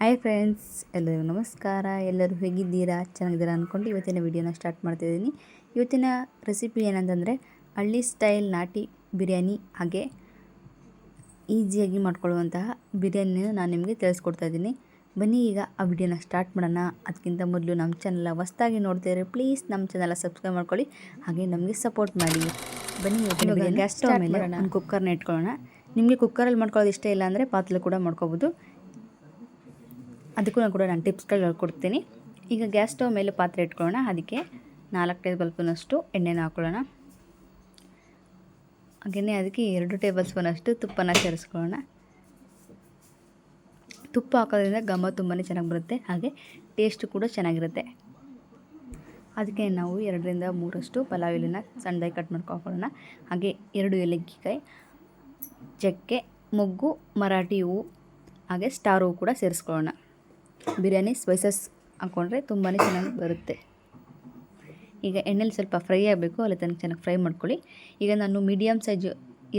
Hi friends ಎಲ್ಲರಿಗೂ ನಮಸ್ಕಾರ. ಎಲ್ಲರೂ ಹೇಗಿದ್ದೀರಾ? ಚೆನ್ನಾಗಿದ್ದೀರಾ ಅಂದ್ಕೊಂಡು ಇವತ್ತಿನ ವಿಡಿಯೋನ ಸ್ಟಾರ್ಟ್ ಮಾಡ್ತಿದ್ದೀನಿ. ಇವತ್ತಿನ ರೆಸಿಪಿ ಏನಂತಂದರೆ ಹಳ್ಳಿ ಸ್ಟೈಲ್ ನಾಟಿ ಬಿರಿಯಾನಿ ಹಾಗೆ ಈಸಿಯಾಗಿ ಮಾಡ್ಕೊಳ್ಳುವಂತಹ ಬಿರಿಯಾನಿನ ನಾನು ನಿಮಗೆ ತಿಳಿಸ್ಕೊಡ್ತಾ ಇದ್ದೀನಿ. ಬನ್ನಿ ಈಗ ಆ ವಿಡಿಯೋನ ಸ್ಟಾರ್ಟ್ ಮಾಡೋಣ. ಅದಕ್ಕಿಂತ ಮೊದಲು ನಮ್ಮ ಚಾನಲ್ನ ಹೊಸ್ದಾಗಿ ನೋಡ್ತಿದ್ರೆ ಪ್ಲೀಸ್ ನಮ್ಮ ಚಾನಲ್ನ ಸಬ್ಸ್ಕ್ರೈಬ್ ಮಾಡ್ಕೊಳ್ಳಿ. ಹಾಗೆ ನಮಗೆ ಸಪೋರ್ಟ್ ಮಾಡಿ. ಬನ್ನಿ ಇವತ್ತಿನ ಗ್ಯಾಸ್ ಸ್ಟವ್ ಮೇಲೆ ಒಂದು ಕುಕ್ಕರ್ನ ಇಟ್ಕೊಳ್ಳೋಣ. ನಿಮಗೆ ಕುಕ್ಕರಲ್ಲಿ ಮಾಡ್ಕೊಳ್ಳೋದು ಇಷ್ಟ ಇಲ್ಲ ಅಂದರೆ ಪಾತ್ರೆ ಕೂಡ ಮಾಡ್ಕೋಬೋದು. ಅದಕ್ಕೂ ಕೂಡ ನಾನು ಟಿಪ್ಸ್ಗಳು ಹೇಳ್ಕೊಡ್ತೀನಿ ಈಗ ಗ್ಯಾಸ್ ಸ್ಟವ್ ಮೇಲೆ ಪಾತ್ರೆ ಇಟ್ಕೊಳ್ಳೋಣ. ಅದಕ್ಕೆ ನಾಲ್ಕು ಟೇಬಲ್ ಸ್ಪೂನಷ್ಟು ಎಣ್ಣೆನ ಹಾಕ್ಕೊಳ್ಳೋಣ ಹಾಗೆಯೇ ಅದಕ್ಕೆ ಎರಡು ಟೇಬಲ್ ಸ್ಪೂನಷ್ಟು ತುಪ್ಪನ ಸೇರಿಸ್ಕೊಳ್ಳೋಣ. ತುಪ್ಪ ಹಾಕೋದ್ರಿಂದ ಘಮ ತುಂಬಾ ಚೆನ್ನಾಗಿ ಬರುತ್ತೆ. ಹಾಗೆ ಟೇಸ್ಟು ಕೂಡ ಚೆನ್ನಾಗಿರುತ್ತೆ. ಅದಕ್ಕೆ ನಾವು ಎರಡರಿಂದ ಮೂರಷ್ಟು ಪಲಾವ್ ಎಲೆನ ಸಣ್ಣದಾಗಿ ಕಟ್ ಮಾಡ್ಕೊಳ್ಳೋಣ ಹಾಗೆ ಎರಡು ಏಲಕ್ಕಿಕಾಯಿ, ಚಕ್ಕೆ, ಮೊಗ್ಗು, ಮರಾಠಿ ಹೂವು ಹಾಗೆ ಸ್ಟಾರ್ ಹೂವು ಕೂಡ ಸೇರಿಸ್ಕೊಳ್ಳೋಣ. ಬಿರಿಯಾನಿ ಸ್ಪೈಸಸ್ ಹಾಕ್ಕೊಂಡ್ರೆ ತುಂಬಾ ಚೆನ್ನಾಗಿ ಬರುತ್ತೆ. ಈಗ ಎಣ್ಣೆಲಿ ಸ್ವಲ್ಪ ಫ್ರೈ ಆಗಬೇಕು, ಅಲ್ಲಿ ತನಕ ಚೆನ್ನಾಗಿ ಫ್ರೈ ಮಾಡ್ಕೊಳ್ಳಿ. ಈಗ ನಾನು ಮೀಡಿಯಮ್ ಸೈಜ್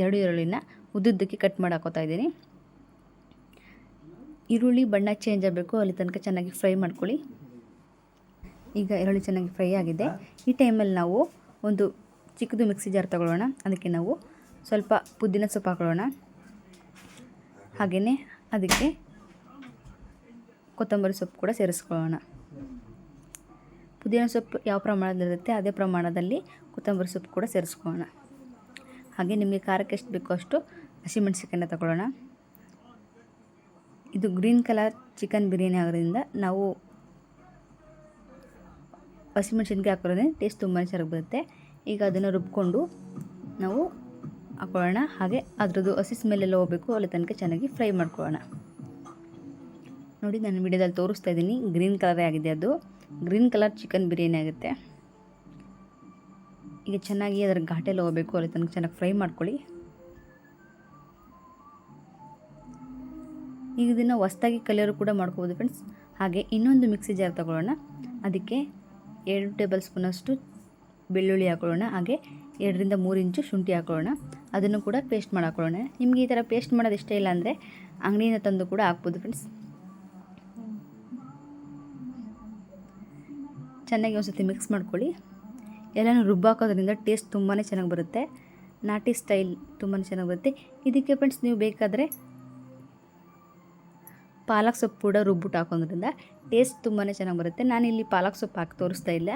ಎರಡು ಈರುಳ್ಳಿನ ಉದ್ದುದ್ದಕ್ಕೆ ಕಟ್ ಮಾಡಿ ಹಾಕೋತಾ ಇದ್ದೀನಿ. ಈರುಳ್ಳಿ ಬಣ್ಣ ಚೇಂಜ್ ಆಗಬೇಕು, ಅಲ್ಲಿ ತನಕ ಚೆನ್ನಾಗಿ ಫ್ರೈ ಮಾಡ್ಕೊಳ್ಳಿ. ಈಗ ಈರುಳ್ಳಿ ಚೆನ್ನಾಗಿ ಫ್ರೈ ಆಗಿದೆ. ಈ ಟೈಮಲ್ಲಿ ನಾವು ಒಂದು ಚಿಕ್ಕದು ಮಿಕ್ಸಿ ಜಾರ್ ತಗೊಳ್ಳೋಣ. ಅದಕ್ಕೆ ನಾವು ಸ್ವಲ್ಪ ಪುದೀನ ಸೊಪ್ಪು ಹಾಕೊಳ್ಳೋಣ. ಹಾಗೆಯೇ ಅದಕ್ಕೆ ಕೊತ್ತಂಬರಿ ಸೊಪ್ಪು ಕೂಡ ಸೇರಿಸ್ಕೊಳ್ಳೋಣ. ಪುದೀನ ಸೊಪ್ಪು ಯಾವ ಪ್ರಮಾಣದಲ್ಲಿರುತ್ತೆ ಅದೇ ಪ್ರಮಾಣದಲ್ಲಿ ಕೊತ್ತಂಬರಿ ಸೊಪ್ಪು ಕೂಡ ಸೇರಿಸ್ಕೊಳ್ಳೋಣ. ಹಾಗೆ ನಿಮಗೆ ಖಾರಕ್ಕೆ ಎಷ್ಟು ಬೇಕೋ ಅಷ್ಟು ಹಸಿಮೆಣಸಿಕಾಯನ್ನ ತಗೊಳ್ಳೋಣ. ಇದು ಗ್ರೀನ್ ಕಲರ್ ಚಿಕನ್ ಬಿರಿಯಾನಿ ಆಗೋದ್ರಿಂದ ನಾವು ಹಸಿಮೆಣಸಿನ್ಕಾಯಿ ಹಾಕೋದ್ರೆ ಟೇಸ್ಟ್ ತುಂಬಾ ಚೆನ್ನಾಗಿ ಬರುತ್ತೆ. ಈಗ ಅದನ್ನು ರುಬ್ಕೊಂಡು ನಾವು ಹಾಕೊಳ್ಳೋಣ. ಹಾಗೆ ಅದರದ್ದು ಹಸಿ ಸ್ಮೆಲ್ಲೆಲ್ಲ ಹೋಗಬೇಕು, ಅಲ್ಲಿ ತನಕ ಚೆನ್ನಾಗಿ ಫ್ರೈ ಮಾಡ್ಕೊಳ್ಳೋಣ. ನೋಡಿ ನಾನು ವಿಡಿಯೋದಲ್ಲಿ ತೋರಿಸ್ತಾ ಇದ್ದೀನಿ. ಗ್ರೀನ್ ಕಲರೇ ಆಗಿದೆ ಅದು. ಗ್ರೀನ್ ಕಲರ್ ಚಿಕನ್ ಬಿರಿಯಾನಿ ಆಗುತ್ತೆ. ಈಗ ಚೆನ್ನಾಗಿ ಅದರ ಘಾಟೆಲ್ಲ ಹೋಗಬೇಕು. ಅಲ್ಲಿ ತನಕ ಚೆನ್ನಾಗಿ ಫ್ರೈ ಮಾಡ್ಕೊಳ್ಳಿ. ಈಗ ಇದನ್ನು ಹೊಸ್ದಾಗಿ ಕಲಿಯೋರು ಕೂಡ ಮಾಡ್ಕೋಬೋದು ಫ್ರೆಂಡ್ಸ್ ಹಾಗೆ ಇನ್ನೊಂದು ಮಿಕ್ಸಿ ಜಾರ್ ತಗೊಳ್ಳೋಣ. ಅದಕ್ಕೆ ಎರಡು ಟೇಬಲ್ ಸ್ಪೂನಷ್ಟು ಬೆಳ್ಳುಳ್ಳಿ ಹಾಕೊಳ್ಳೋಣ. ಹಾಗೆ ಎರಡರಿಂದ ಮೂರು ಇಂಚು ಶುಂಠಿ ಹಾಕೊಳ್ಳೋಣ. ಅದನ್ನು ಕೂಡ ಪೇಸ್ಟ್ ಮಾಡಿ ಹಾಕೊಳ್ಳೋಣ. ನಿಮಗೆ ಈ ಥರ ಪೇಸ್ಟ್ ಮಾಡೋದು ಇಷ್ಟ ಇಲ್ಲ ಅಂದರೆ ಅಂಗಡಿಯಿಂದ ತಂದು ಕೂಡ ಹಾಕ್ಬೋದು ಫ್ರೆಂಡ್ಸ್ ಚೆನ್ನಾಗಿ ಒಂದು ಸತಿ ಮಿಕ್ಸ್ ಮಾಡ್ಕೊಳ್ಳಿ. ಎಲ್ಲನೂ ರುಬ್ಬಾಕೋದ್ರಿಂದ ಟೇಸ್ಟ್ ತುಂಬಾ ಚೆನ್ನಾಗಿ ಬರುತ್ತೆ. ನಾಟಿ ಸ್ಟೈಲ್ ತುಂಬಾ ಚೆನ್ನಾಗಿ ಬರುತ್ತೆ. ಇದಕ್ಕೆ ಫ್ರೆಂಡ್ಸ್ ನೀವು ಬೇಕಾದರೆ ಪಾಲಕ್ ಸೊಪ್ಪು ಕೂಡ ರುಬ್ಬಿಟ್ಟು ಹಾಕೋದ್ರಿಂದ ಟೇಸ್ಟ್ ತುಂಬಾ ಚೆನ್ನಾಗಿ ಬರುತ್ತೆ. ನಾನಿಲ್ಲಿ ಪಾಲಕ್ ಸೊಪ್ಪು ಹಾಕಿ ತೋರಿಸ್ತಾ ಇಲ್ಲ.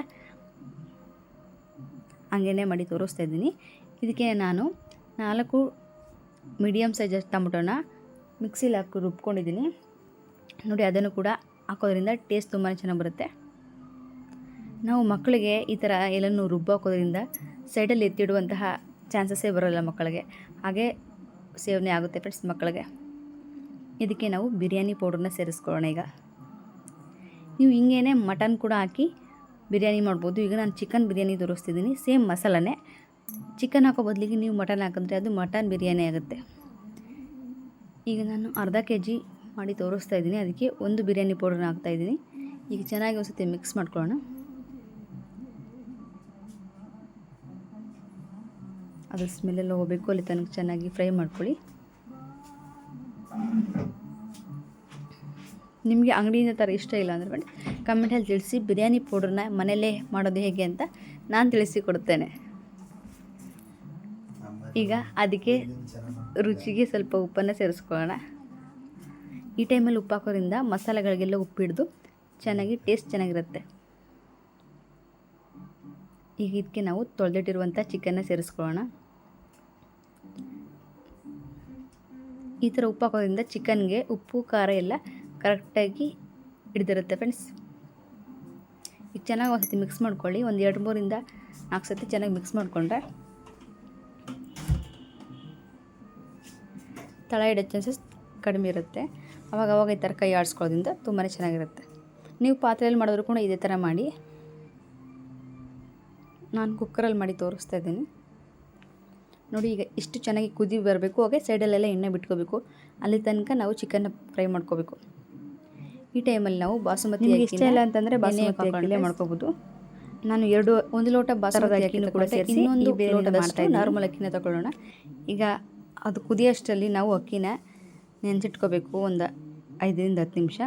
ಹಂಗೇ ಮಾಡಿ ತೋರಿಸ್ತಾ ಇದ್ದೀನಿ. ಇದಕ್ಕೆ ನಾನು ನಾಲ್ಕು ಮೀಡಿಯಮ್ ಸೈಜ್ ಟೊಮೊಟೊನ ಮಿಕ್ಸಿಲಿ ಹಾಕಿ ರುಬ್ಕೊಂಡಿದ್ದೀನಿ. ನೋಡಿ ಅದನ್ನು ಕೂಡ ಹಾಕೋದ್ರಿಂದ ಟೇಸ್ಟ್ ತುಂಬಾ ಚೆನ್ನಾಗಿ ಬರುತ್ತೆ. ನಾವು ಮಕ್ಕಳಿಗೆ ಈ ಥರ ಎಲ್ಲನೂ ರುಬ್ಬಾಕೋದ್ರಿಂದ ಸೈಡಲ್ಲಿ ಎತ್ತಿಡುವಂತಹ ಚಾನ್ಸಸ್ಸೇ ಬರೋಲ್ಲ ಮಕ್ಕಳಿಗೆ. ಹಾಗೆ ಸೇವನೆ ಆಗುತ್ತೆ ಫ್ರೆಂಡ್ಸ್ ಮಕ್ಕಳಿಗೆ. ಇದಕ್ಕೆ ನಾವು ಬಿರಿಯಾನಿ ಪೌಡ್ರನ್ನ ಸೇರಿಸ್ಕೊಳ್ಳೋಣ ಈಗ. ನೀವು ಹಿಂಗೇನೆ ಮಟನ್ ಕೂಡ ಹಾಕಿ ಬಿರಿಯಾನಿ ಮಾಡ್ಬೋದು. ಈಗ ನಾನು ಚಿಕನ್ ಬಿರಿಯಾನಿ ತೋರಿಸ್ತಿದ್ದೀನಿ. ಸೇಮ್ ಮಸಾಲನೇ. ಚಿಕನ್ ಹಾಕೋ ಬದಲಿಗೆ ನೀವು ಮಟನ್ ಹಾಕಿದ್ರೆ ಅದು ಮಟನ್ ಬಿರಿಯಾನಿ ಆಗುತ್ತೆ. ಈಗ ನಾನು ಅರ್ಧ ಕೆ ಜಿ ಮಾಡಿ ತೋರಿಸ್ತಾ ಇದ್ದೀನಿ. ಅದಕ್ಕೆ ಒಂದು ಬಿರಿಯಾನಿ ಪೌಡ್ರನ್ನ ಹಾಕ್ತಾಯಿದ್ದೀನಿ ಈಗ ಚೆನ್ನಾಗಿ ಒಂದು ಮಿಕ್ಸ್ ಮಾಡ್ಕೊಳ್ಳೋಣ. ಅದ್ರ ಸ್ಮೆಲ್ಲೆಲ್ಲ ಹೋಗಬೇಕು, ಅಲ್ಲಿ ತನಕ ಚೆನ್ನಾಗಿ ಫ್ರೈ ಮಾಡ್ಕೊಳ್ಳಿ. ನಿಮಗೆ ಅಂಗಡಿಯಿಂದ ಥರ ಇಷ್ಟ ಇಲ್ಲ ಅಂದರೆ ಬಟ್ ಕಮೆಂಟಲ್ಲಿ ತಿಳಿಸಿ. ಬಿರಿಯಾನಿ ಪೌಡ್ರನ್ನ ಮನೆಯಲ್ಲೇ ಮಾಡೋದು ಹೇಗೆ ಅಂತ ನಾನು ತಿಳಿಸಿಕೊಡ್ತೇನೆ. ಈಗ ಅದಕ್ಕೆ ರುಚಿಗೆ ಸ್ವಲ್ಪ ಉಪ್ಪನ್ನು ಸೇರಿಸ್ಕೊಳ್ಳೋಣ. ಈ ಟೈಮಲ್ಲಿ ಉಪ್ಪು ಹಾಕೋದ್ರಿಂದ ಮಸಾಲೆಗಳಿಗೆಲ್ಲ ಉಪ್ಪಿಡ್ದು ಚೆನ್ನಾಗಿ ಟೇಸ್ಟ್ ಚೆನ್ನಾಗಿರುತ್ತೆ. ಈಗ ಇದಕ್ಕೆ ನಾವು ತೊಳೆದಿಟ್ಟಿರುವಂಥ ಚಿಕನ್ನ ಸೇರಿಸ್ಕೊಳ್ಳೋಣ. ಈ ಥರ ಉಪ್ಪು ಹಾಕೋದ್ರಿಂದ ಚಿಕನ್ಗೆ ಉಪ್ಪು, ಖಾರ ಎಲ್ಲ ಕರೆಕ್ಟಾಗಿ ಹಿಡಿದಿರುತ್ತೆ ಫ್ರೆಂಡ್ಸ್ ಈಗ ಚೆನ್ನಾಗಿ ಒಂದು ಮಿಕ್ಸ್ ಮಾಡ್ಕೊಳ್ಳಿ. ಒಂದು ಎರಡು ಮೂರಿಂದ ನಾಲ್ಕು ಸತಿ ಚೆನ್ನಾಗಿ ಮಿಕ್ಸ್ ಮಾಡಿಕೊಂಡ್ರೆ ತಳ ಇಡೋ ಚಾನ್ಸಸ್ ಕಡಿಮೆ ಇರುತ್ತೆ. ಅವಾಗ ಅವಾಗ ಈ ಥರ ಕೈ ಆಡಿಸ್ಕೊಳ್ಳೋದ್ರಿಂದ ತುಂಬಾ ಚೆನ್ನಾಗಿರುತ್ತೆ. ನೀವು ಪಾತ್ರೆಯಲ್ಲಿ ಮಾಡಿದ್ರು ಕೂಡ ಇದೇ ಥರ ಮಾಡಿ. ನಾನು ಕುಕ್ಕರಲ್ಲಿ ಮಾಡಿ ತೋರಿಸ್ತಾ ಇದ್ದೀನಿ. ನೋಡಿ ಈಗ ಇಷ್ಟು ಚೆನ್ನಾಗಿ ಕುದಿ ಬರಬೇಕು. ಹಾಗೆ ಸೈಡಲ್ಲೆಲ್ಲ ಎಣ್ಣೆ ಬಿಟ್ಕೋಬೇಕು. ಅಲ್ಲಿ ತನಕ ನಾವು ಚಿಕನ್ನ ಫ್ರೈ ಮಾಡ್ಕೋಬೇಕು. ಈ ಟೈಮಲ್ಲಿ ನಾವು ಬಾಸುಮತಿ ಇಷ್ಟ ಇಲ್ಲ ಅಂತಂದರೆ ಬಾಸುಮತಿ ಅಕ್ಕಿಲೇ ಮಾಡ್ಕೋಬೋದು. ನಾನು ಎರಡು ಒಂದು ಲೋಟ ಬಾಸುಮತಿ ಅಕ್ಕಿನ ಕೂಡ ಸೇರಿಸಿ ಇನ್ನೊಂದು ಲೋಟದಷ್ಟು ನಾರ್ಮಲ್ ಅಕ್ಕಿನ ತಗೊಳ್ಳೋಣ ಈಗ ಅದು ಕುದಿಯೋಷ್ಟರಲ್ಲಿ ನಾವು ಅಕ್ಕಿನ ನೆನೆಸಿಟ್ಕೋಬೇಕು ಒಂದು ಐದರಿಂದ ಹತ್ತು ನಿಮಿಷ.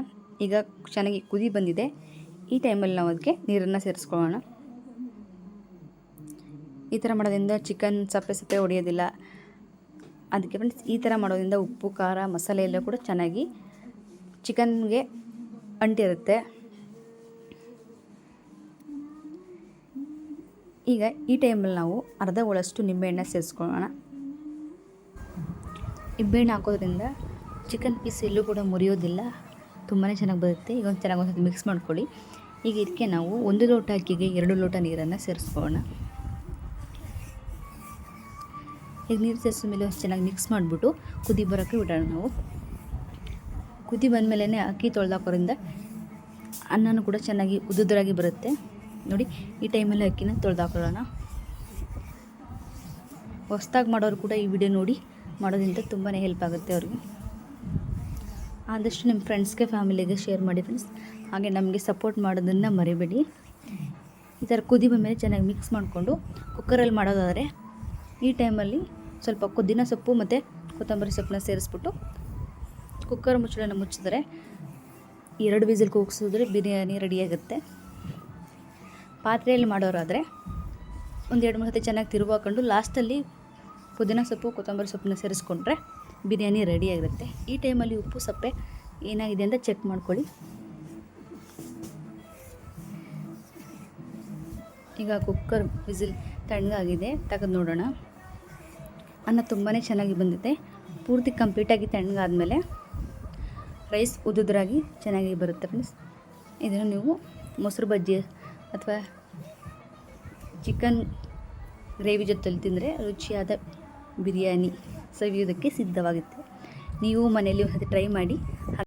ಈಗ ಚೆನ್ನಾಗಿ ಕುದಿ ಬಂದಿದೆ. ಈ ಟೈಮಲ್ಲಿ ನಾವು ಅದಕ್ಕೆ ನೀರನ್ನು ಸೇರಿಸ್ಕೊಳ್ಳೋಣ. ಈ ಥರ ಮಾಡೋದ್ರಿಂದ ಚಿಕನ್ ಸಪ್ಪೆ ಸಪ್ಪೆ ಹೊಡೆಯೋದಿಲ್ಲ. ಅದಕ್ಕೆ ಫ್ರೆಂಡ್ಸ್ ಈ ಥರ ಮಾಡೋದ್ರಿಂದ ಉಪ್ಪು, ಖಾರ, ಮಸಾಲೆ ಎಲ್ಲ ಕೂಡ ಚೆನ್ನಾಗಿ ಚಿಕನ್ಗೆ ಅಂಟಿರುತ್ತೆ. ಈಗ ಈ ಟೈಮಲ್ಲಿ ನಾವು ಅರ್ಧ ಒಳಷ್ಟು ನಿಂಬೆಹಣ್ಣು ಸೇರಿಸ್ಕೊಳ್ಳೋಣ. ನಿಂಬೆಹಣ್ಣು ಹಾಕೋದ್ರಿಂದ ಚಿಕನ್ ಪೀಸ್ ಎಲ್ಲೂ ಕೂಡ ಮುರಿಯೋದಿಲ್ಲ ತುಂಬಾ ಚೆನ್ನಾಗಿ ಬರುತ್ತೆ. ಈಗ ಒಂದು ಚೆನ್ನಾಗಿ ಒಂದು ಮಿಕ್ಸ್ ಮಾಡ್ಕೊಳ್ಳಿ. ಈಗ ಇದಕ್ಕೆ ನಾವು ಒಂದು ಲೋಟ ಅಕ್ಕಿಗೆ ಎರಡು ಲೋಟ ನೀರನ್ನು ಸೇರಿಸ್ಕೊಳ್ಳೋಣ. ಈಗ ನೀರು ಸೇರಿಸಿದ ಮೇಲೆ ಚೆನ್ನಾಗಿ ಮಿಕ್ಸ್ ಮಾಡಿಬಿಟ್ಟು ಕುದಿ ಬರೋಕ್ಕೆ ಬಿಡೋಣ ನಾವು. ಕುದಿ ಬಂದಮೇಲೆ ಅಕ್ಕಿ ತೊಳೆದಾಕೋರಿಂದ ಅನ್ನನೂ ಕೂಡ ಚೆನ್ನಾಗಿ ಉದುದ್ರಾಗಿ ಬರುತ್ತೆ. ನೋಡಿ, ಈ ಟೈಮಲ್ಲಿ ಅಕ್ಕಿನ ತೊಳೆದಾಕೊಳ್ಳೋಣ. ಹೊಸ್ದಾಗಿ ಮಾಡೋರು ಕೂಡ ಈ ವಿಡಿಯೋ ನೋಡಿ, ಮಾಡೋದ್ರಿಂದ ತುಂಬಾ ಹೆಲ್ಪ್ ಆಗುತ್ತೆ ಅವ್ರಿಗೆ. ಆದಷ್ಟು ನಿಮ್ಮ ಫ್ರೆಂಡ್ಸ್ಗೆ ಫ್ಯಾಮಿಲಿಗೆ ಶೇರ್ ಮಾಡಿ ಫ್ರೆಂಡ್ಸ್ ಹಾಗೆ ನಮಗೆ ಸಪೋರ್ಟ್ ಮಾಡೋದನ್ನು ಮರಿಬೇಡಿ. ಈ ಥರ ಕುದಿ ಬಂದಮೇಲೆ ಚೆನ್ನಾಗಿ ಮಿಕ್ಸ್ ಮಾಡಿಕೊಂಡು ಕುಕ್ಕರಲ್ಲಿ ಮಾಡೋದಾದರೆ ಈ ಟೈಮಲ್ಲಿ ಸ್ವಲ್ಪ ಪುದೀನ ಸೊಪ್ಪು ಮತ್ತು ಕೊತ್ತಂಬರಿ ಸೊಪ್ಪನ್ನ ಸೇರಿಸ್ಬಿಟ್ಟು ಕುಕ್ಕರ್ ಮುಚ್ಚಳನ ಮುಚ್ಚಿದ್ರೆ ಎರಡು ವಿಸಿಲ್ ಕೂಗಿಸಿದ್ರೆ ಬಿರಿಯಾನಿ ರೆಡಿಯಾಗುತ್ತೆ ಪಾತ್ರೆಯಲ್ಲಿ ಮಾಡೋರಾದರೆ ಒಂದು ಎರಡು ಮೂರು ಸತಿ ಚೆನ್ನಾಗಿ ತಿರುವು ಹಾಕೊಂಡು ಲಾಸ್ಟಲ್ಲಿ ಪುದೀನ ಸೊಪ್ಪು, ಕೊತ್ತಂಬರಿ ಸೊಪ್ಪನ್ನ ಸೇರಿಸ್ಕೊಂಡ್ರೆ ಬಿರಿಯಾನಿ ರೆಡಿಯಾಗಿರುತ್ತೆ ಈ ಟೈಮಲ್ಲಿ ಉಪ್ಪು, ಸಪ್ಪೆ ಏನಾಗಿದೆ ಅಂತ ಚೆಕ್ ಮಾಡ್ಕೊಳ್ಳಿ. ಈಗ ಕುಕ್ಕರ್ ವಿಸಿಲ್ ತಣ್ಣಗಾಗಿದೆ, ತೆಗೆದು ನೋಡೋಣ. ಅನ್ನ ತುಂಬಾ ಚೆನ್ನಾಗಿ ಬಂದಿದೆ. ಪೂರ್ತಿ ಕಂಪ್ಲೀಟಾಗಿ ತಣ್ಣಗಾದಮೇಲೆ ರೈಸ್ ಉದುದ್ರಾಗಿ ಚೆನ್ನಾಗಿ ಬರುತ್ತೆ ಫ್ರೆಂಡ್ಸ್ ಇದನ್ನು ನೀವು ಮೊಸರು ಬಜ್ಜಿ ಅಥವಾ ಚಿಕನ್ ಗ್ರೇವಿ ಜೊತೆಲಿ ತಿಂದರೆ ರುಚಿಯಾದ ಬಿರಿಯಾನಿ ಸವಿಯೋದಕ್ಕೆ ಸಿದ್ಧವಾಗುತ್ತೆ. ನೀವು ಮನೆಯಲ್ಲಿ ಒಂದು ಟ್ರೈ ಮಾಡಿ